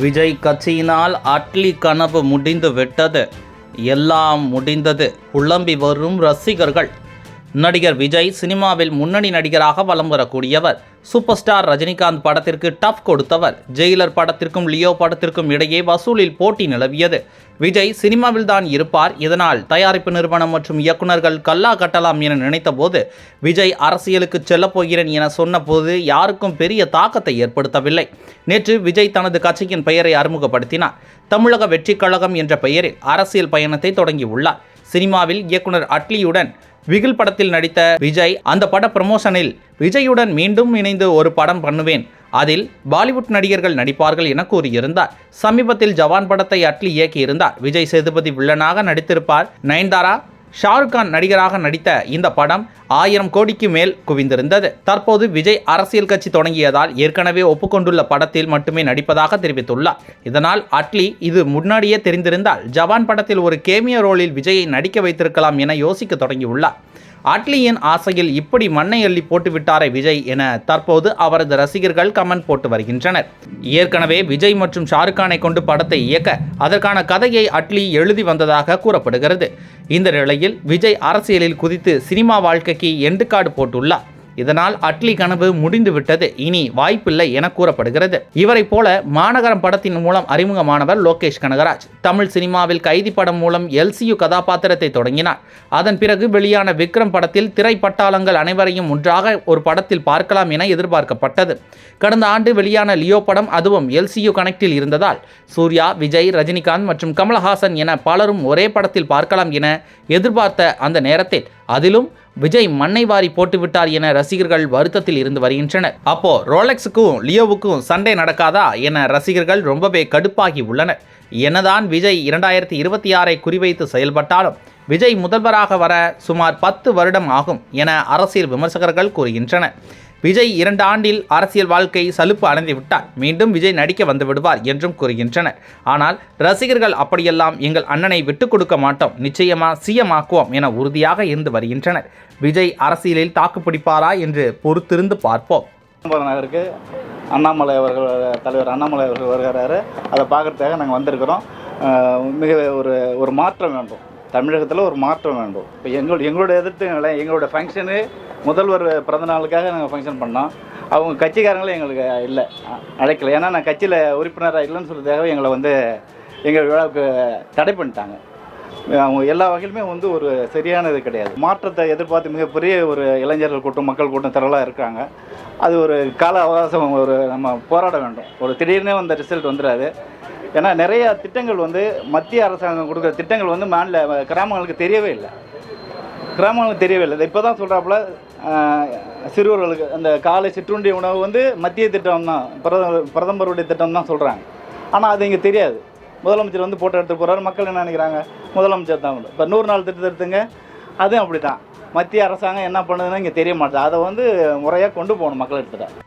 விஜய் கட்சியினால் அட்லி கனவு முடிந்து விட்டது. எல்லாம் முடிந்தது. புலம்பி வரும் ரசிகர்கள். நடிகர் விஜய் சினிமாவில் முன்னணி நடிகராக வலம் வரக்கூடியவர். சூப்பர் ஸ்டார் ரஜினிகாந்த் படத்திற்கு டஃப் கொடுத்தவர். ஜெயிலர் படத்திற்கும் லியோ படத்திற்கும் இடையே வசூலில் போட்டி நிலவியது. விஜய் சினிமாவில் தான் இருப்பார். இதனால் தயாரிப்பு நிறுவனம் மற்றும் இயக்குனர்கள் கல்லா கட்டலாம் என நினைத்தபோது விஜய் அரசியலுக்கு செல்லப் போகிறேன் என சொன்னபோது யாருக்கும் பெரிய தாக்கத்தை ஏற்படுத்தவில்லை. நேற்று விஜய் தனது கட்சியின் பெயரை அறிமுகப்படுத்தினார். தமிழக வெற்றிக் கழகம் என்ற பெயரில் அரசியல் பயணத்தை தொடங்கியுள்ளார். சினிமாவில் இயக்குனர் அட்லியுடன் விகில் படத்தில் நடித்த விஜய் அந்த பட ப்ரமோஷனில் விஜயுடன் மீண்டும் இணைந்து ஒரு படம் பண்ணுவேன். அதில் பாலிவுட் நடிகர்கள் நடிப்பார்கள் என கூறியிருந்தார். சமீபத்தில் ஜவான் படத்தை அட்லி இயக்கியிருந்தார். விஜய் சேதுபதி வில்லனாக நடித்திருப்பார். நயன்தாரா ஷாருக் கான் நடிகராக நடித்த இந்த படம் ஆயிரம் கோடிக்கு மேல் குவிந்திருந்தது. தற்போது விஜய் அரசியல் கட்சி தொடங்கியதால் ஏற்கனவே ஒப்புக்கொண்டுள்ள படத்தில் மட்டுமே நடிப்பதாக தெரிவித்துள்ளார். இதனால் அட்லி இது முன்னாடியே தெரிந்திருந்தால் ஜவான் படத்தில் ஒரு கேமிய ரோலில் விஜயை நடிக்க வைத்திருக்கலாம் என யோசிக்க தொடங்கியுள்ளார். அட்லியின் ஆசையில் இப்படி மண்ணை அள்ளி போட்டு விட்டாரே விஜய் என தற்போது அவரது ரசிகர்கள் கமெண்ட் போட்டு வருகின்றனர். ஏற்கனவே விஜய் மற்றும் ஷாருக்கானை கொண்டு படத்தை இயக்க அதற்கான கதையை அட்லி எழுதி வந்ததாக கூறப்படுகிறது. இந்த நிலையில் விஜய் அரசியலில் குதித்து சினிமா வாழ்க்கைக்கு எண்டுக்காடு போட்டுள்ளார். இதனால் அட்லி கனவு முடிந்துவிட்டது. இனி வாய்ப்பில்லை என கூறப்படுகிறது. இவரைப் போல மாநகரம் படத்தின் மூலம் அறிமுகமானவர் லோகேஷ் கனகராஜ். தமிழ் சினிமாவில் கைதி படம் மூலம் எல்சியு கதாபாத்திரத்தை தொடங்கினார். அதன் பிறகு வெளியான விக்ரம் படத்தில் திரைப்பட்டாளங்கள் அனைவரையும் ஒன்றாக ஒரு படத்தில் பார்க்கலாம் என எதிர்பார்க்கப்பட்டது. கடந்த ஆண்டு வெளியான லியோ படம் அதுவும் எல்சியு கனெக்டில் இருந்ததால் சூர்யா விஜய் ரஜினிகாந்த் மற்றும் கமலஹாசன் என பலரும் ஒரே படத்தில் பார்க்கலாம் என எதிர்பார்த்த அந்த நேரத்தில் அதிலும் விஜய் மண்ணை வாரி போட்டுவிட்டார் என ரசிகர்கள் வருத்தத்தில் இருந்து வருகின்றனர். அப்போ ரோலெக்ஸுக்கும் லியோவுக்கும் சண்டை நடக்காதா என ரசிகர்கள் ரொம்பவே கடுப்பாகி உள்ளனர். என்னதான் விஜய் இரண்டாயிரத்தி இருபத்தி ஆறை குறிவைத்து செயல்பட்டாலும் விஜய் முதல்வராக வர சுமார் பத்து வருடம் ஆகும் என அரசியல் விமர்சகர்கள் கூறுகின்றனர். விஜய் இரண்டு ஆண்டில் அரசியல் வாழ்க்கை சலுப்பு அடைந்து விட்டார். மீண்டும் விஜய் நடிக்க வந்து விடுவார் என்றும் கூறுகின்றனர். ஆனால் ரசிகர்கள் அப்படியெல்லாம் எங்கள் அண்ணனை விட்டுக் கொடுக்க மாட்டோம். நிச்சயமா சிஎம் ஆக்குவோம் என உறுதியாக இருந்து வருகின்றனர். விஜய் அரசியலில் தாக்குப்பிடிப்பாரா என்று பொறுத்திருந்து பார்ப்போம். நகருக்கு அண்ணாமலை அவர்கள் தலைவர் அண்ணாமலை அவர்கள் வருகிறாரு. அதை பார்க்கறதுக்காக நாங்கள் வந்திருக்கிறோம். மிக ஒரு ஒரு மாற்றம் வேண்டும். தமிழகத்தில் ஒரு மாற்றம் வேண்டும். இப்போ எங்கள் எங்களோட எதிர்த்து எங்களோட ஃபங்க்ஷனு முதல்வர் பிறந்த நாளுக்காக நாங்கள் ஃபங்க்ஷன் பண்ணோம். அவங்க கட்சிக்காரங்களும் எங்களுக்கு இல்லை அழைக்கல. ஏன்னா நான் கட்சியில் உறுப்பினராக இல்லைன்னு சொல்கிறதுக்காக எங்களை வந்து எங்கள் விழாவுக்கு தடை பண்ணிட்டாங்க. அவங்க எல்லா வகையிலுமே வந்து ஒரு சரியான இது கிடையாது. மாற்றத்தை எதிர்பார்த்து மிகப்பெரிய ஒரு இளைஞர்கள் கூட்டம் மக்கள் கூட்டம் திரளாக இருக்காங்க. அது ஒரு கால அவகாசம் ஒரு நம்ம போராட வேண்டும். ஒரு திடீர்னு வந்த ரிசல்ட் வந்துடாது. ஏன்னா நிறைய திட்டங்கள் வந்து மத்திய அரசாங்கம் கொடுக்குற திட்டங்கள் வந்து மாநில கிராமங்களுக்கு தெரியவே இல்லை. கிராமங்களுக்கு தெரியவே இல்லை. இப்போ தான் சொல்கிறாப்புல சிறுவர்களுக்கு அந்த காலை சிற்றுண்டி உணவு வந்து மத்திய திட்டம் தான் பிரதமர் பிரதமருடைய திட்டம் தான் சொல்கிறாங்க ஆனால் அது இங்கே தெரியாது. முதலமைச்சர் வந்து போட்டோ எடுத்து போகிறாரு மக்கள் என்ன நினைக்கிறாங்க? முதலமைச்சர் தான் இப்போ நூறு நாள் திட்டத்தை எடுத்துங்க. அதுவும் அப்படி தான் மத்திய அரசாங்கம் என்ன பண்ணுதுன்னு இங்கே தெரிய மாட்டேது. அதை வந்து முறையாக கொண்டு போகணும் மக்கள் எடுத்துகிட்ட